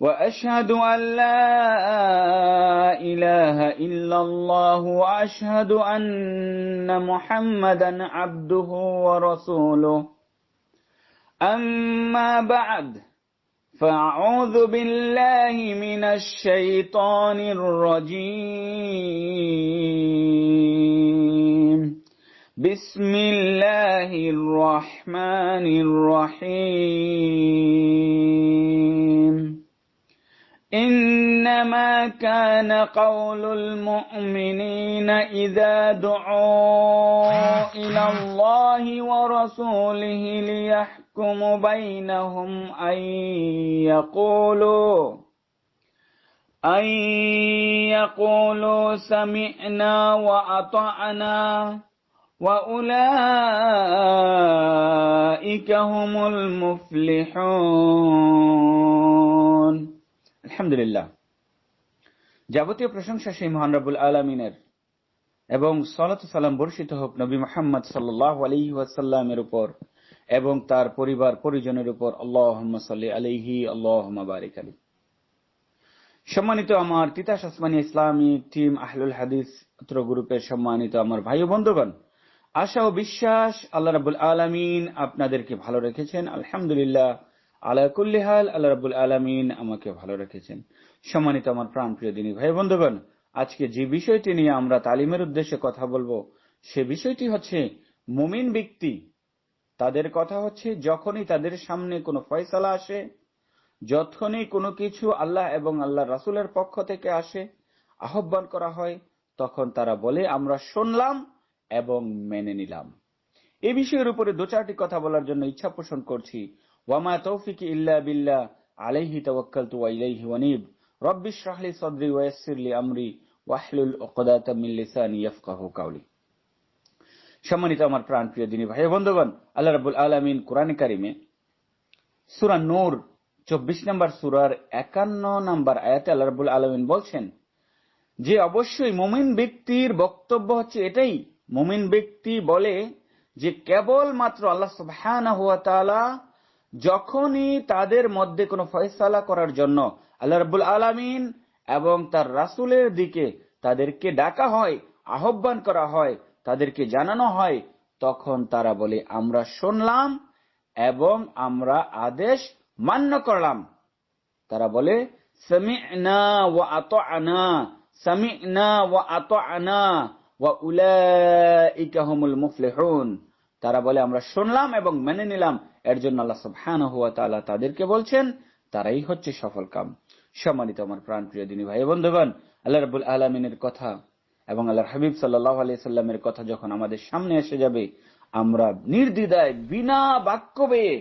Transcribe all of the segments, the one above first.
وأشهد أن لا إله إلا الله وأشهد أن محمدا عبده ورسوله. أما بعد فأعوذ بالله من الشيطان الرجيم. بسم الله الرحمن الرحيم. إنما كان قول المؤمنين إذا دعوا إلى الله ورسوله ليحكم بينهم أن يقولوا أن يقولوا سمعنا وأطعنا وأولئك هم المفلحون. আলহামদুলিল্লাহ। যাবতীয় প্রশংসা সেই মহান রাবুল আলমিনের এবং সলাত সালাম বর্ষিত হোক নবী মোহাম্মদ সাল্লাহ আলী ওয়াসাল্লামের উপর এবং তার পরিবার পরিজনের উপর। আল্লাহ সাল্লি আলিহি আল্লাহ আলী। সম্মানিত আমার তিতাস আসমানী ইসলামী টিম আহলুল হাদিস গ্রুপের সম্মানিত আমার ভাই ও বন্ধুগণ, আশা ও বিশ্বাস আল্লাহ রাবুল আলমিন আপনাদেরকে ভালো রেখেছেন। আলহামদুলিল্লাহ। আল্লাহ কুল্লিহাল আল্লাহ রাবুল আলমিন আমাকে ভালো রেখেছেন। সম্মানিত আমার প্রাণ প্রিয় দিনী ভাই বন্ধুগণ, আজকে যে বিষয়টি নিয়ে আমরা তালিমের উদ্দেশ্যে কথা বলব, সে বিষয়টি হচ্ছে মুমিন ব্যক্তি। তাদের কথা হচ্ছে, যখনই তাদের সামনে কোনো ফয়সালা আসে, যখনই কোনো কিছু আল্লাহ এবং আল্লাহ রাসুলের পক্ষ থেকে আসে, আহ্বান করা হয়, তখন তারা বলে, আমরা শুনলাম এবং মেনে নিলাম। এ বিষয়ের উপরে দু চারটি কথা বলার জন্য ইচ্ছা পোষণ করছি। ওয়ামা তৌফিক ইল্লা বিল্লাহ, আলাইহি তাওয়াক্কালতু ওয়া ইলাইহি ওয়ানিব। রব্বি ইশরাহ লি সাদরি ওয়া ইয়াসসির লি আমরি ওয়াহলুল উকদাতাম লিসানি ইয়াফকাহু কাওলি। সম্মানিত আমার দিনী ভাই বন্ধুগণ, আল্লাহ কোরআন কারিমে নূর 24 নম্বর সূরার 51 নম্বর আয়াতে আল্লাহ আলামিন বলছেন, যে অবশ্যই মুমিন ব্যক্তির বক্তব্য হচ্ছে এটাই। মুমিন ব্যক্তি বলে যে কেবল মাত্র আল্লাহ সুবহানাহু যখনই তাদের মধ্যে কোনো ফয়সালা করার জন্য আল্লাহ রাব্বুল আলামিন এবং তার রাসূলের দিকে তাদেরকে ডাকা হয়, আহ্বান করা হয়, তাদেরকে জানানো হয়, তখন তারা বলে, আমরা শুনলাম এবং আমরা আদেশ মান্য করলাম। তারা বলে তারা বলে, আমরা শুনলাম এবং মেনে নিলাম এর জন্য আল্লাহ সুবহানাহু ওয়া তাআলা তাদেরকে বলছেন, তারাই হচ্ছে সফল কাম। সম্মানিত আমার প্রাণপ্রিয় দিনী ভাই বন্ধুগণ, আল্লাহ রাব্বুল আলামিনের কথা এবং আল্লাহর হাবিব সাল্লাল্লাহু আলাইহি সাল্লামের কথা যখন আমাদের সামনে এসে যাবে, আমরা নির্দ্বিধায় বিনা বাক্য বেয়ে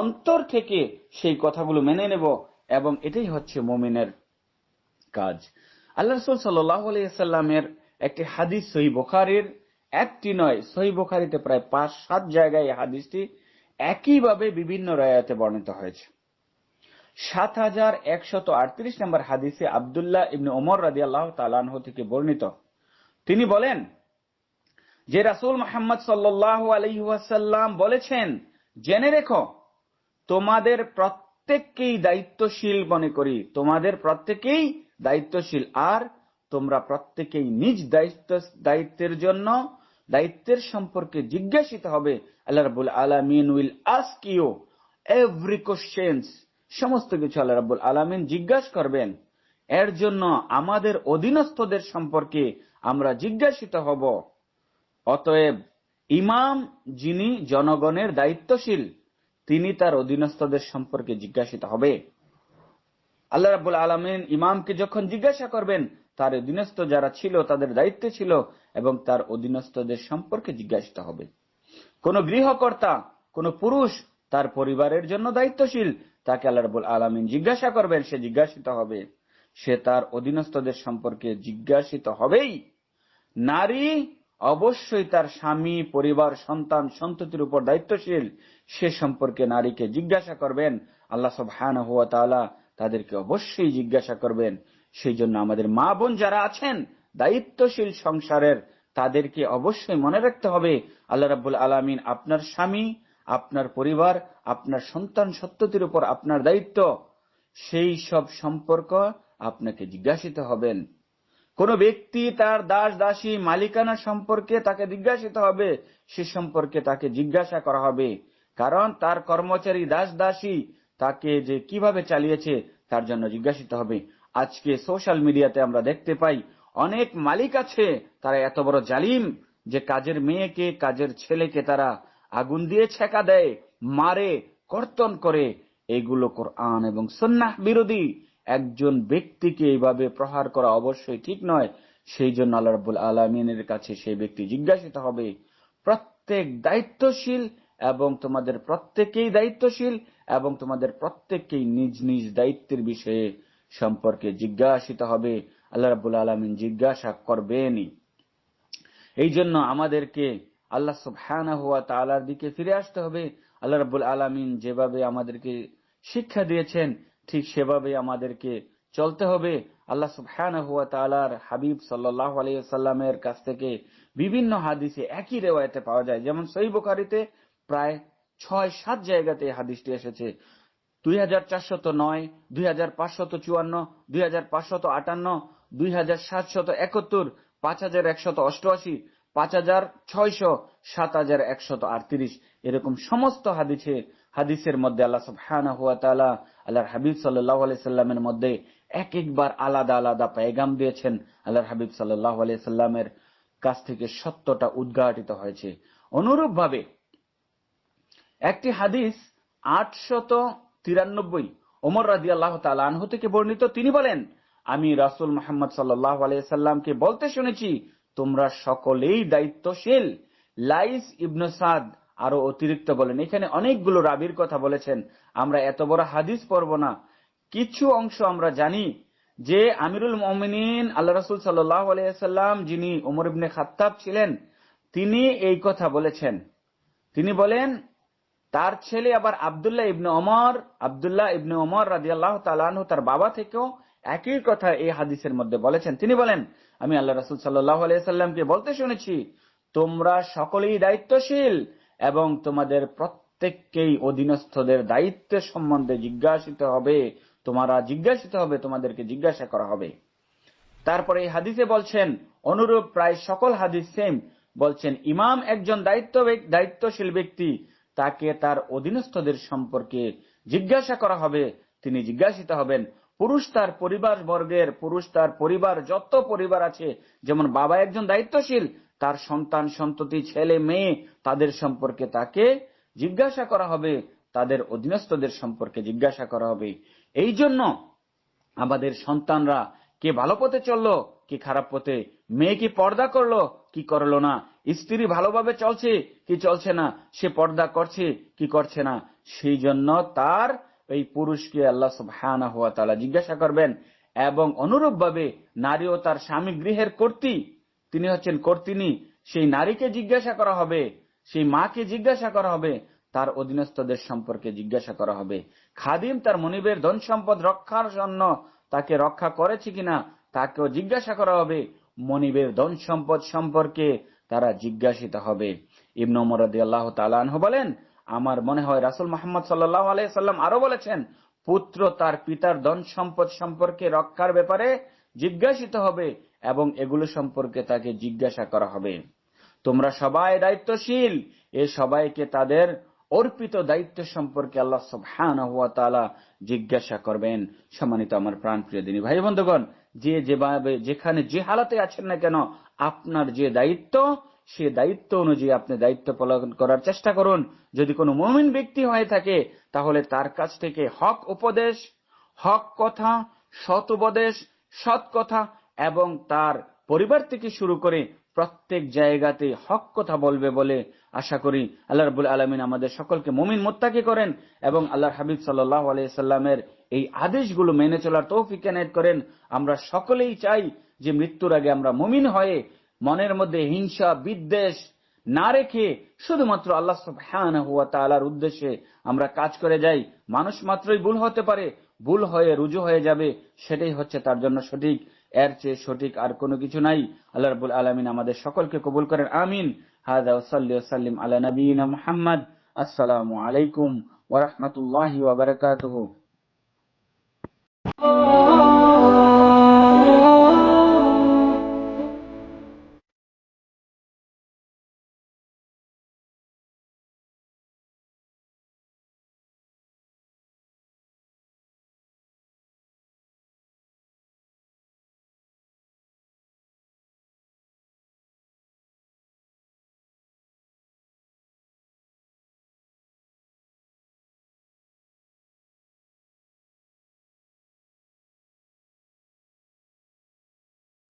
অন্তর থেকে সেই কথাগুলো মেনে নেব এবং এটাই হচ্ছে মুমিনের কাজ। আল্লাহ রাসূল সাল্লাল্লাহু আলাইহি সাল্লামের একটি হাদিস সহিহ বুখারীর, একটি নয় সহি বোখারিতে প্রায় পাঁচ সাত জায়গায় হাদিসটি একইভাবে বিভিন্ন রায়াতে বর্ণিত হয়েছে। সাত হাজার একশত আটত্রিশ নম্বর হাদিসে আবদুল্লাহ ইবনে ওমর রাজি আল্লাহ তালানহ থেকে বর্ণিত। তিনি বলেন, যে রাসুল মোহাম্মদ সাল্লাহ আলহিহাসাল্লাম বলেছেন, জেনে রেখো, তোমাদের প্রত্যেককেই দায়িত্বশীল মনে করি। তোমাদের প্রত্যেকেই দায়িত্বশীল। আর তোমরা প্রত্যেকেই নিজ দায়িত্ব, দায়িত্বের জন্য দায়িত্বের সম্পর্কে জিজ্ঞাসিত হবে, আল্লাহ রাবুল আলমিন will ask you every questions সমস্ত কিছু আল্লাহ রাবুল আলমিন জিজ্ঞাসা করবেন। এর জন্য আমাদের অধীনস্থদের সম্পর্কে আমরা জিজ্ঞাসিত হব। অতএব, ইমাম যিনি জনগণের দায়িত্বশীল, তিনি তার অধীনস্থদের সম্পর্কে জিজ্ঞাসিত হবে। আল্লাহ রাবুল আলমিন ইমামকে যখন জিজ্ঞাসা করবেন তার অধীনস্থ যারা ছিল তাদের দায়িত্বে ছিল এবং তার অধীনস্থদের সম্পর্কে জিজ্ঞাসিত হবে। কোন গৃহকর্তা, কোন পুরুষ তার পরিবারের জন্য দায়িত্বশীল, তাকে আল্লাহ রাবুল আলমিন জিজ্ঞাসা করবেন, সে জিজ্ঞাসিত হবে। সে তার অধীনস্থদের সম্পর্কে জিজ্ঞাসিত হবেই। নারী অবশ্যই তার স্বামী, পরিবার, সন্তান, সন্ততির উপর দায়িত্বশীল। সে সম্পর্কে নারীকে জিজ্ঞাসা করবেন। আল্লাহ সুবহানাহু হুয়া তাআলা তাদেরকে অবশ্যই জিজ্ঞাসা করবেন। সেই জন্য আমাদের মা বোন যারা আছেন, দায়িত্বশীল সংসারের, তাদেরকে অবশ্যই মনে রাখতে হবে, আল্লাহ রাব্বুল আলামিন আপনার স্বামী, আপনার পরিবার, আপনার সন্তান সত্যতির উপর আপনার দায়িত্ব, সেই সব সম্পর্ক আপনাকে জিজ্ঞাসিত হবেন। কোন ব্যক্তি তার দাস দাসী মালিকানা সম্পর্কে তাকে জিজ্ঞাসিত হবে, সে সম্পর্কে তাকে জিজ্ঞাসা করা হবে। কারণ তার কর্মচারী দাস দাসী তাকে যে কীভাবে চালিয়েছে, তার জন্য জিজ্ঞাসিত হবে। আজকে সোশ্যাল মিডিয়াতে আমরা দেখতে পাই, অনেক মালিক আছে, তারা এত বড় জালিম যে কাজের মেয়েকে, কাজের ছেলেকে তারা আগুন দিয়ে ছেকা দেয়, মারে, কর্তন করে। এইগুলো কোরআন এবং সন্ন্যাহ বিরোধী। একজন ব্যক্তিকে এইভাবে প্রহার করা অবশ্যই ঠিক নয়। সেই জন্য আল্লাহ রাব্বুল আলমিনের কাছে সেই ব্যক্তি জিজ্ঞাসিত হবে, প্রত্যেক দায়িত্বশীল এবং তোমাদের প্রত্যেকেই দায়িত্বশীল এবং তোমাদের প্রত্যেককেই নিজ নিজ দায়িত্বের বিষয়ে সম্পর্কে জিজ্ঞাসিত হবে, আল্লাহ রাব্বুল আলমিন জিজ্ঞাসা করবেনই। এই জন্য আমাদেরকে আল্লাহ সুবহানাহু ওয়া তাআলার দিকে ফিরে আসতে হবে। আল্লাহ রাব্বুল আলামিন যেভাবে আমাদেরকে শিক্ষা দিয়েছেন, ঠিক সেভাবে আমাদেরকে চলতে হবে। আল্লাহ সুবহানাহু ওয়া তাআলার হাবিব সাল্লাল্লাহু আলাইহি ওয়াসাল্লামের কাছ থেকে বিভিন্ন হাদিসে একই রেওয়ায়েতে পাওয়া যায়। যেমন সহিহ বুখারীতে প্রায় ছয় সাত জায়গাতে হাদিসটি এসেছে। দুই হাজার চারশত নয়, দুই হাজার পাঁচশত চুয়ান্ন, দুই হাজার পাঁচশত আটান্ন, দুই হাজার সাতশত পাঁচ হাজার একশত অষ্টআশি, পাঁচ হাজার ছয়শো সাত হাজার একশত আটত্রিশ। এরকম সমস্ত হাদিসে, হাদিসের মধ্যে আল্লাহ তাআলা, আল্লাহর হাবিব সাল্লামের মধ্যে এক একবার আলাদা আলাদা পেগাম দিয়েছেন। আল্লাহর হাবিব সাল্লাল্লাহু আলাইহি সাল্লামের কাছ থেকে সত্যটা উদ্ঘাটিত হয়েছে। অনুরূপ ভাবে একটি হাদিস আটশত তিরানব্বই। ওমর রাজি আল্লাহ আনহু থেকে বর্ণিত, তিনি বলেন, আমি রাসুল মোহাম্মদ সাল্লাহ আলাইসাল্লামকে বলতে শুনেছি, তোমরা সকলেই দায়িত্বশীল। লাইস ইবনু সাদ আরও অতিরিক্ত বলেন, এখানে অনেকগুলো রাবির কথা বলেছেন, আমরা এত বড় হাদিস পড়ব না। কিছু অংশ আমরা জানি যে আমিরুল মমিনিন, আল্লাহ রসুল সাল্লাহ আলাইসাল্লাম যিনি ওমর ইবনে খাত্তাব ছিলেন, তিনি এই কথা বলেছেন। তিনি বলেন তার ছেলে আবার আবদুল্লাহ ইবনে ওমর, আবদুল্লাহ ইবনে ওমর রাজি আল্লাহ তালানহ তার বাবা থেকেও একই কথা এই হাদিসের মধ্যে বলেছেন। তিনি বলেন, আমি আল্লাহ রসুল সাল্লাহ আলাইসাল্লামকে বলতে শুনেছি, তোমরা সকলেই দায়িত্বশীল এবং তোমাদের প্রত্যেককেই অধীনস্থদের দায়িত্ব সম্বন্ধে জিজ্ঞাসিত হবে, তোমারা জিজ্ঞাসিত হবে, তোমাদেরকে জিজ্ঞাসা করা হবে। তারপরে এই হাদিসে বলছেন, অনুরূপ প্রায় সকল হাদিস সেম বলছেন, ইমাম একজন দায়িত্ব দায়িত্বশীল ব্যক্তি তাকে তার অধীনস্থদের সম্পর্কে জিজ্ঞাসা করা হবে। তিনি জিজ্ঞাসিত হবেন, পুরুষ তার পরিবার বর্গের পুরুষ তার পরিবার, যত পরিবার আছে, যেমন বাবা একজন দায়িত্বশীল, তার সন্তান, সন্ততি, ছেলে, মেয়ে, তাদের সম্পর্কে তাকে জিজ্ঞাসা করা হবে, তাদের অধীনস্থদের সম্পর্কে জিজ্ঞাসা করা হবে। এই জন্য আমাদের সন্তানরা কে ভালো পথে চলল কি খারাপ পথে? মেয়ে কি পর্দা করল? কি করল না? স্ত্রী ভালোভাবে চলছে? কি চলছে না? সে পর্দা করছে? কি করছে না? সেই জন্য তার এই পুরুষকে আল্লাহ সুবহানা হুয়া তালা জিজ্ঞাসা করবেন এবং অনুরূপ ভাবে ও তার স্বামী গৃহের কর্তী, তিনি হচ্ছেন কর্তিনী সেই নারীকে জিজ্ঞাসা করা হবে, সেই মাকে জিজ্ঞাসা করা হবে, তার অধীনস্থদের সম্পর্কে জিজ্ঞাসা করা হবে। খাদিম তার মনিবের ধন সম্পদ রক্ষার জন্য তাকে রক্ষা করেছে কিনা তাকেও জিজ্ঞাসা করা হবে, মনিবের ধন সম্পদ সম্পর্কে তারা জিজ্ঞাসিত হবে। ইবন মরদি আল্লাহ তালাহ বলেন, আমার মনে হয় রাসুল মোহাম্মদ সাল্লাহ আলাইসাল্লাম আরও বলেছেন, পুত্র তার পিতার ধন সম্পদ সম্পর্কে রক্ষার ব্যাপারে জিজ্ঞাসিত হবে এবং এগুলো সম্পর্কে তাকে জিজ্ঞাসা করা হবে। তোমরা সবাই দায়িত্বশীল, এ সবাইকে তাদের অর্পিত দায়িত্ব সম্পর্কে আল্লাহ ওয়া তাআলা জিজ্ঞাসা করবেন। সম্মানিত আমার প্রাণপ্রিয় দিনী ভাই বন্ধুগণ যে যেভাবে, যেখানে যে হালাতে আছেন না কেন, আপনার যে দায়িত্ব, সে দায়িত্ব অনুযায়ী আপনি দায়িত্ব পালন করার চেষ্টা করুন। যদি কোনো মুমিন ব্যক্তি হয়ে থাকে, তাহলে তার কাছ থেকে হক উপদেশ, হক কথা, সৎ উপদেশ, সৎ কথা এবং তার পরিবার থেকে শুরু করে প্রত্যেক জায়গাতে হক কথা বলবে বলে আশা করি আল্লাহ রাবুল আলমিন আমাদের সকলকে মমিন মোত্তাকি করেন এবং আল্লাহ হাবিব সাল্লাহ আলাইসাল্লামের এই আদেশগুলো মেনে চলার তৌফিক এনায়েত করেন। আমরা সকলেই চাই যে মৃত্যুর আগে আমরা মমিন হয়ে মনের মধ্যে হিংসা, বিদ্বেষ না রেখে শুধুমাত্র আল্লাহ সুবহানাহু ওয়া তাআলার উদ্দেশ্যে আমরা কাজ করে যাই। মানুষ মাত্রই ভুল হতে পারে, ভুল হয়ে, রুজু হয়ে যাবে, সেটাই হচ্ছে তার জন্য সঠিক। এর চেয়ে সঠিক আর কোনো কিছু নাই। আল্লাহ রবুল আলমিন আমাদের সকলকে কবুল করেন। আমিন। হাজা ওয়াসাল্লি ওয়াসাল্লিম আলা মুহাম্মদ। আসসালামু আলাইকুম ওয়া রাহমাতুল্লাহি ওয়া বারাকাতুহু।